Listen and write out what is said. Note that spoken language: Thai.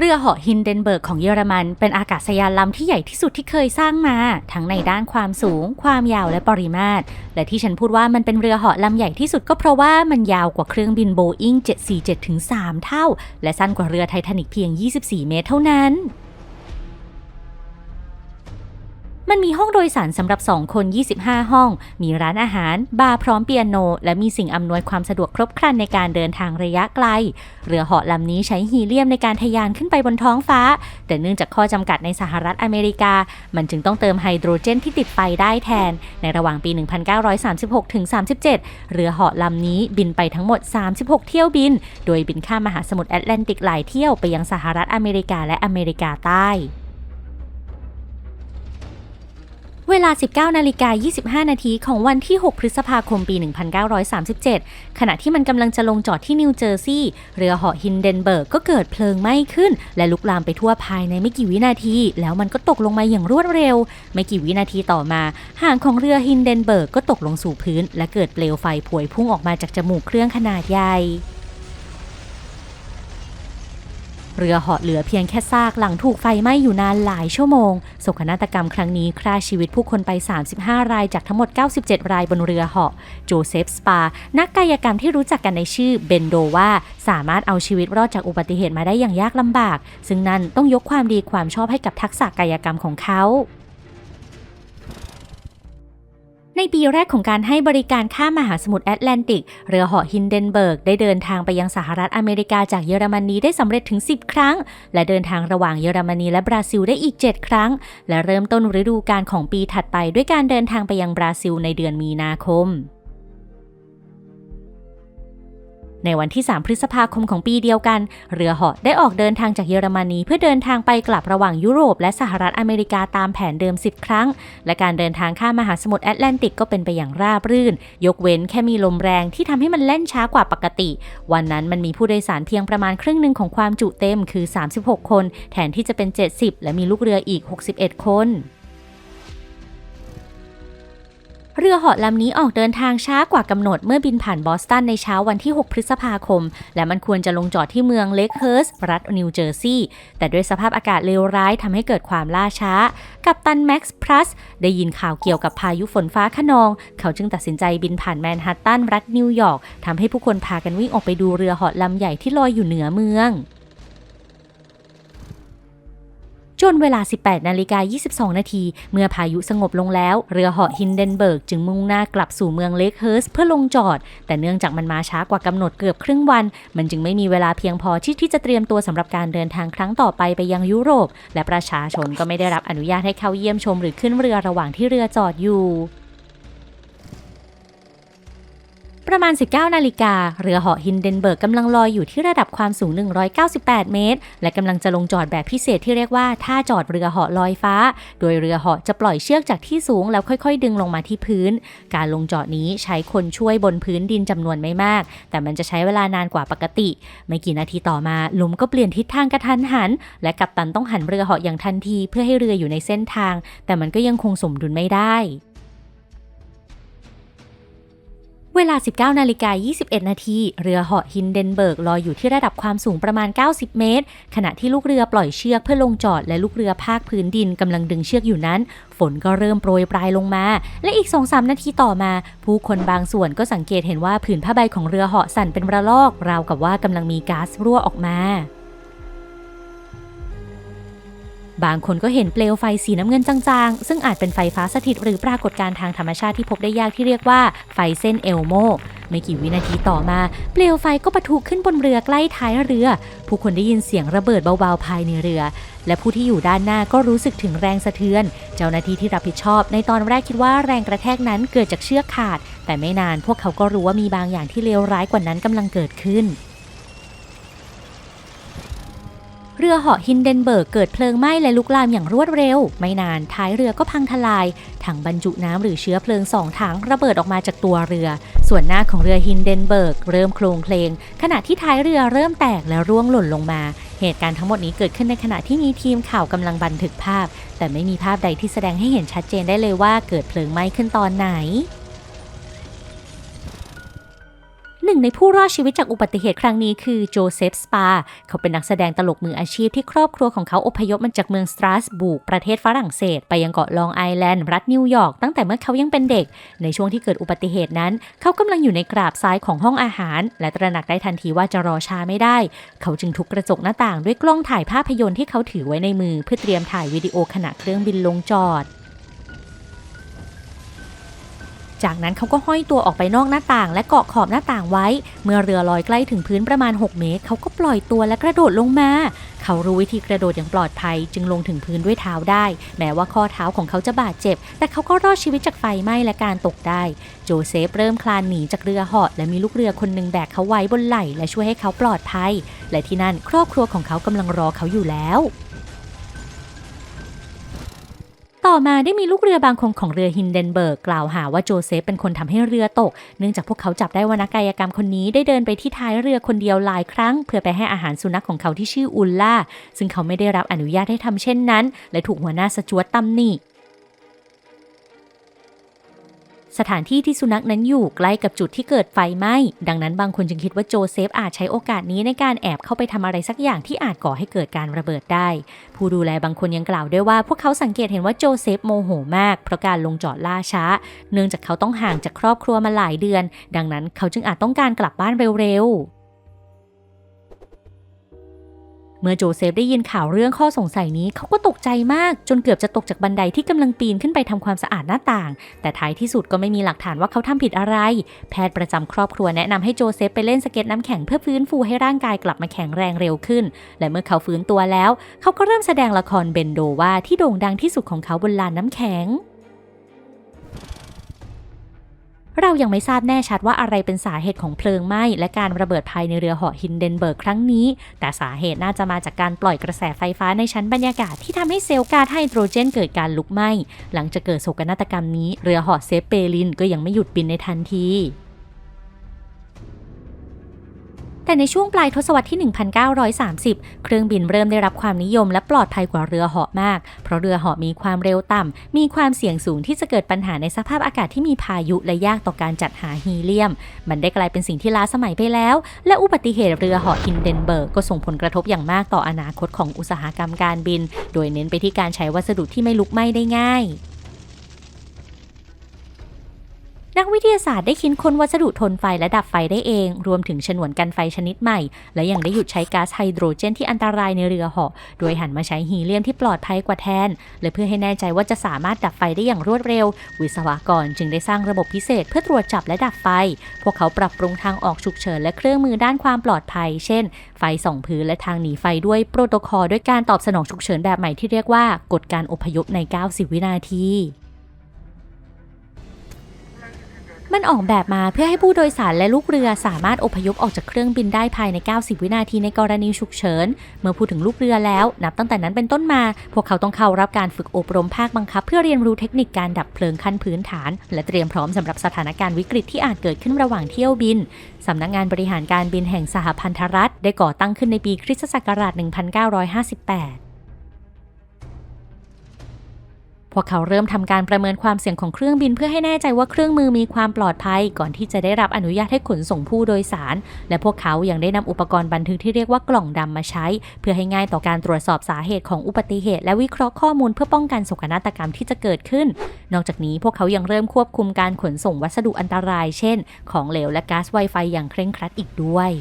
เรือเหาะฮินเดนเบิร์กของเยอรมัน เป็นอากาศยานลำที่ใหญ่ที่สุดที่เคยสร้างมา ทั้งในด้านความสูง ความยาวและปริมาตร และที่ฉันพูดว่ามันเป็นเรือเหาะลำใหญ่ที่สุดก็เพราะว่ามันยาวกว่าเครื่องบินโบอิง747ถึง3เท่า และสั้นกว่าเรือไททานิกเพียง 24 เมตรเท่านั้น มันมีห้องโดยสารสำหรับ 2 คน 25 ห้อง มีร้านอาหาร บาร์พร้อมเปียโน และมีสิ่งอำนวยความสะดวกครบครันในการเดินทางระยะไกล เรือเหาะลำนี้ใช้ฮีเลียมในการทะยานขึ้นไปบนท้องฟ้า แต่เนื่องจากข้อจำกัดในสหรัฐอเมริกา มันจึงต้องเติมไฮโดรเจนที่ติดไฟได้แทน ในระหว่างปี 1936ถึง37 เรือเหาะลำนี้บินไปทั้งหมด 36 เที่ยวบิน โดยบินข้ามมหาสมุทรแอตแลนติกหลายเที่ยวไปยังสหรัฐอเมริกาและอเมริกาใต้ เวลา 19นาฬิกา25 นาทีของวันที่ 6 พฤษภาคมปี 1937 ขณะที่มันกำลังจะลงจอดที่นิวเจอร์ซีย์เรือเหาะฮินเดนเบิร์กก็เกิดเพลิงไหม้ขึ้น และลุกลามไปทั่วภายในไม่กี่วินาที แล้วมันก็ตกลงมาอย่างรวดเร็ว ไม่กี่วินาทีต่อมาหางของเรือฮินเดนเบิร์กก็ตกลงสู่พื้น และเกิดเปลวไฟพวยพุ่งออกมาจากจมูกเครื่องขนาดใหญ่ เรือเหาะเหลือเพียงแค่ซากหลังถูกไฟไหม้อยู่นานหลายชั่วโมงโศกนาฏกรรมครั้งนี้ฆ่าชีวิตผู้คนไป 35 รายจากทั้งหมด 97 รายบนเรือเหาะ โจเซฟสปา นักกายกรรมที่รู้จักกันในชื่อเบนโดว่า สามารถเอาชีวิตรอดจากอุบัติเหตุมาได้อย่างยากลำบาก ซึ่งนั่นต้องยกความดีความชอบให้กับทักษะกายกรรมของเขา ในปีแรกของการให้บริการข้ามมหาสมุทรแอตแลนติก เรือเหาะฮินเดนเบิร์กได้เดินทางไปยังสหรัฐอเมริกาจากเยอรมนีได้สำเร็จถึง 10 ครั้ง และเดินทางระหว่างเยอรมนีและบราซิลได้อีก 7 ครั้ง และเริ่มต้นฤดูกาลของปีถัดไปด้วยการเดินทางไปยังบราซิลในเดือนมีนาคม ในวันที่ 3 พฤษภาคมของปีเดียวกัน เรือเหาะได้ออกเดินทางจากเยอรมนี เพื่อเดินทางไปกลับระหว่างยุโรปและสหรัฐอเมริกาตามแผนเดิม 10 ครั้ง และการเดินทางข้ามมหาสมุทรแอตแลนติกก็เป็นไปอย่างราบรื่น ยกเว้นแค่มีลมแรงที่ทำให้มันเล่นช้ากว่าปกติ วันนั้นมันมีผู้โดยสารเพียงประมาณครึ่งหนึ่งของความจุเต็มคือ 36 คน แทนที่จะเป็น 70 และมีลูกเรืออีก 61 คน เรือเหาะลำนี้ออกเดินทางช้ากว่ากำหนดเมื่อบินผ่านบอสตันในเช้าวันที่ 6 พฤษภาคม และมันควรจะลงจอดที่เมืองเลคเฮิร์สรัฐนิวเจอร์ซีย์แต่ด้วยสภาพอากาศเลวร้ายทำให้เกิดความล่าช้า กัปตันแม็กซ์พลัสได้ยินข่าวเกี่ยวกับพายุฝนฟ้าขนอง เขาจึงตัดสินใจบินผ่านแมนฮัตตันรัฐนิวยอร์กทำให้ผู้คนพากันวิ่งออกไปดูเรือเหาะลำใหญ่ที่ลอยอยู่เหนือเมือง จนเวลา 18นาฬิกา22 นาที เมื่อพายุสงบลงแล้ว เรือเหาะฮินเดนเบิร์กจึงมุ่งหน้ากลับสู่เมืองเลคเฮิร์สเพื่อลงจอด แต่เนื่องจากมันมาช้ากว่ากำหนดเกือบครึ่งวัน มันจึงไม่มีเวลาเพียงพอที่ที่จะเตรียมตัวสำหรับการเดินทางครั้งต่อไปไปยังยุโรป และประชาชนก็ไม่ได้รับอนุญาตให้เข้าเยี่ยมชม หรือขึ้นเรือระหว่างที่เรือจอดอยู่ ประมาณ 19 นาฬิกา เรือเหาะฮินเดนเบิร์กกำลังลอยอยู่ที่ระดับความสูง 198 เมตร และกำลังจะลงจอดแบบพิเศษที่เรียกว่าท่าจอดเรือเหาะลอยฟ้า โดยเรือเหาะจะปล่อยเชือกจากที่สูงแล้วค่อยๆ ดึงลงมาที่พื้น การลงจอดนี้ใช้คนช่วยบนพื้นดินจำนวนไม่มาก แต่มันจะใช้เวลานานกว่าปกติ ไม่กี่นาทีต่อมาลมก็เปลี่ยนทิศทางกระทันหัน และกัปตันต้องหันเรือเหาะอย่างทันที เพื่อให้เรืออยู่ในเส้นทาง แต่มันก็ยังคงสมดุลไม่ได้ เวลา 19นาฬิกา21 นาทีเรือเหาะฮินเดนเบิร์กลอยอยู่ที่ระดับความสูงประมาณ 90 เมตร ขณะที่ลูกเรือปล่อยเชือกเพื่อลงจอดและลูกเรือภาคพื้นดินกำลังดึงเชือกอยู่นั้น ฝนก็เริ่มโปรยปลายลงมา และอีก 2-3 นาทีต่อมา ผู้คนบางส่วนก็สังเกตเห็นว่าผืนผ้าใบของเรือเหาะสั่นเป็นระลอก ราวกับว่ากำลังมีก๊าซรั่วออกมา บางคนก็เห็นเปลวไฟสีน้ำเงินจางๆ ซึ่งอาจเป็นไฟฟ้าสถิตหรือปรากฏการณ์ทางธรรมชาติที่พบได้ยากที่เรียกว่าไฟเส้นเอลโม ไม่กี่วินาทีต่อมา เปลวไฟก็ปะทุขึ้นบนเรือใกล้ท้ายเรือ ผู้คนได้ยินเสียงระเบิดเบาๆภายในเรือ และผู้ที่อยู่ด้านหน้าก็รู้สึกถึงแรงสะเทือน เจ้าหน้าที่ที่รับผิดชอบ ในตอนแรกคิดว่าแรงกระแทกนั้นเกิดจากเชือกขาด แต่ไม่นานพวกเขาก็รู้ว่ามีบางอย่างที่เลวร้ายกว่านั้นกำลังเกิดขึ้น เรือเหาะฮินเดนเบิร์กเกิดเพลิงไหม้และลุกลามอย่างรวดเร็ว ไม่นานท้ายเรือก็พังทลาย ถังบรรจุน้ำหรือเชื้อเพลิงสองถังระเบิดออกมาจากตัวเรือ ส่วนหน้าของเรือฮินเดนเบิร์กเริ่มโคลงเคลงขณะที่ท้ายเรือเริ่มแตกและร่วงหล่นลงมา เหตุการณ์ทั้งหมดนี้เกิดขึ้นในขณะที่มีทีมข่าวกำลังบันทึกภาพ แต่ไม่มีภาพใดที่แสดงให้เห็นชัดเจนได้เลยว่าเกิดเพลิงไหม้ขึ้นตอนไหน หนึ่งในผู้รอดชีวิตจากอุบัติเหตุครั้งนี้คือโจเซฟสปา เขาเป็นนักแสดงตลกมืออาชีพที่ครอบครัวของเขาอพยพมาจากเมืองสตราสบูกประเทศฝรั่งเศส ไปยังเกาะลองไอแลนด์ รัฐนิวยอร์กตั้งแต่เมื่อเขายังเป็นเด็ก ในช่วงที่เกิดอุบัติเหตุนั้น เขากำลังอยู่ในกราบซ้ายของห้องอาหาร และตระหนักได้ทันทีว่าจะรอช้าไม่ได้ เขาจึงทุบกระจกหน้าต่างด้วยกล้องถ่ายภาพยนตร์ที่เขาถือไว้ในมือ เพื่อเตรียมถ่ายวิดีโอขณะเครื่องบินลงจอด จากนั้นเขาก็ห้อยตัวออกไปนอกหน้าต่าง และเกาะขอบหน้าต่างไว้ เมื่อเรือลอยใกล้ถึงพื้นประมาณ 6 เมตร เขาก็ปล่อยตัวและกระโดดลงมา เขารู้วิธีกระโดดอย่างปลอดภัย จึงลงถึงพื้นด้วยเท้าได้ แม้ว่าข้อเท้าของเขาจะบาดเจ็บ แต่เขาก็รอดชีวิตจากไฟไหม้และการตกได้ โจเซฟเริ่มคลานหนีจากเรือเหาะและมีลูกเรือคนหนึ่งแบกเขาไว้บนไหล่และช่วยให้เขาปลอดภัย และที่นั่นครอบครัวของเขากำลังรอเขาอยู่แล้ว ต่อมาได้มีลูกเรือบางคนของเรือฮินเดนเบิร์กกล่าวหาว่าโจเซฟเป็นคนทำให้เรือตก เนื่องจากพวกเขาจับได้ว่านักกายกรรมคนนี้ได้เดินไปที่ท้ายเรือคนเดียวหลายครั้ง เพื่อไปให้อาหารสุนัขของเขาที่ชื่ออุลล่า ซึ่งเขาไม่ได้รับอนุญาตให้ทำเช่นนั้น และถูกหัวหน้าสจวตตำหนิ สถานที่ที่สุนัขนั้นอยู่ใกล้กับจุดที่เกิดไฟไหม้ ดังนั้นบางคนจึงคิดว่าโจเซฟอาจใช้โอกาสนี้ในการแอบเข้าไปทำอะไรสักอย่างที่อาจก่อให้เกิดการระเบิดได้ ผู้ดูแลบางคนยังกล่าวด้วยว่า พวกเขาสังเกตเห็นว่าโจเซฟโมโหมาก เพราะการลงจอดล่าช้า เนื่องจากเขาต้องห่างจากครอบครัวมาหลายเดือน ดังนั้นเขาจึงอาจต้องการกลับบ้านเร็วๆ เมื่อโจเซฟได้ยินข่าวเรื่องข้อสงสัยนี้เขาก็ตกใจมากจนเกือบจะตกจากบันไดที่กำลังปีนขึ้นไปทำความสะอาดหน้าต่าง แต่ท้ายที่สุดก็ไม่มีหลักฐานว่าเขาทำผิดอะไร แพทย์ประจำครอบครัวแนะนำให้โจเซฟไปเล่นสเก็ตน้ำแข็งเพื่อฟื้นฟูให้ร่างกายกลับมาแข็งแรงเร็วขึ้น และเมื่อเขาฟื้นตัวแล้ว เขาก็เริ่มแสดงละครเบนโดว่าที่โด่งดังที่สุดของเขาบนลานน้ำแข็ง เรายังไม่ทราบแน่ชัดว่าอะไรเป็นสาเหตุของเพลิงไหม้และการระเบิดภายในเรือเหาะฮินเดนเบิร์กครั้งนี้ แต่สาเหตุน่าจะมาจากการปล่อยกระแสไฟฟ้าในชั้นบรรยากาศที่ทำให้เซลล์ก๊าซไฮโดรเจนเกิดการลุกไหม้ หลังจากเกิดโศกนาฏกรรมนี้ เรือเหาะเซฟเปลินก็ยังไม่หยุดบินในทันที แต่ในช่วงปลายทศวรรษที่ 1930 เครื่องบินเริ่มได้รับความนิยมและปลอดภัยกว่าเรือเหาะมาก เพราะเรือเหาะมีความเร็วต่ำ มีความเสี่ยงสูงที่จะเกิดปัญหาในสภาพอากาศที่มีพายุและยากต่อการจัดหาฮีเลียม มันได้กลายเป็นสิ่งที่ล้าสมัยไปแล้ว และอุบัติเหตุเรือเหาะฮินเดนเบิร์กก็ส่งผลกระทบอย่างมากต่ออนาคตของอุตสาหกรรมการบิน โดยเน้นไปที่การใช้วัสดุที่ไม่ลุกไหม้ได้ง่าย นักวิทยาศาสตร์ได้คิดค้นวัสดุทนไฟและดับไฟได้เอง รวมถึงฉนวนกันไฟชนิดใหม่ และยังได้หยุดใช้ก๊าซไฮโดรเจนที่อันตรายในเรือเหาะโดยหันมาใช้ฮีเลียมที่ปลอดภัยกว่าแทน และเพื่อให้แน่ใจว่าจะสามารถดับไฟได้อย่างรวดเร็ว วิศวกรจึงได้สร้างระบบพิเศษเพื่อตรวจจับและดับไฟ พวกเขาปรับปรุงทางออกฉุกเฉินและเครื่องมือด้านความปลอดภัย เช่น ไฟส่องพื้นและทางหนีไฟด้วยโปรโตคอลด้วยการตอบสนองฉุกเฉินแบบใหม่ที่เรียกว่ากฎการอพยพใน 90 วินาที มันออกแบบมาเพื่อให้ผู้โดยสารและลูกเรือสามารถอพยพออกจากเครื่องบินได้ภายใน 90 วินาทีในกรณีฉุกเฉิน เมื่อพูดถึงลูกเรือแล้ว นับตั้งแต่นั้นเป็นต้นมา พวกเขาต้องเข้ารับการฝึกอบรมภาคบังคับ เพื่อเรียนรู้เทคนิคการดับเพลิงขั้นพื้นฐาน และเตรียมพร้อมสำหรับสถานการณ์วิกฤตที่อาจเกิดขึ้นระหว่างเที่ยวบินสำนักงานบริหารการบินแห่งสหพันธรัฐ ได้ก่อตั้งขึ้นในปีคริสตศักราช 1958 พวกเขาเริ่มทำการประเมินความเสี่ยงของเครื่องบินเพื่อให้แน่ใจว่าเครื่องมือมีความปลอดภัย ก่อนที่จะได้รับอนุญาตให้ขนส่งผู้โดยสาร และพวกเขายังได้นำอุปกรณ์บันทึกที่เรียกว่ากล่องดำมาใช้ เพื่อให้ง่ายต่อการตรวจสอบสาเหตุของอุบัติเหตุ และวิเคราะห์ข้อมูลเพื่อป้องกันโศกนาฏกรรมที่จะเกิดขึ้น นอกจากนี้พวกเขายังเริ่มควบคุมการขนส่งวัสดุอันตราย เช่น ของเหลวและก๊าซไวไฟอย่างเคร่งครัดอีกด้วย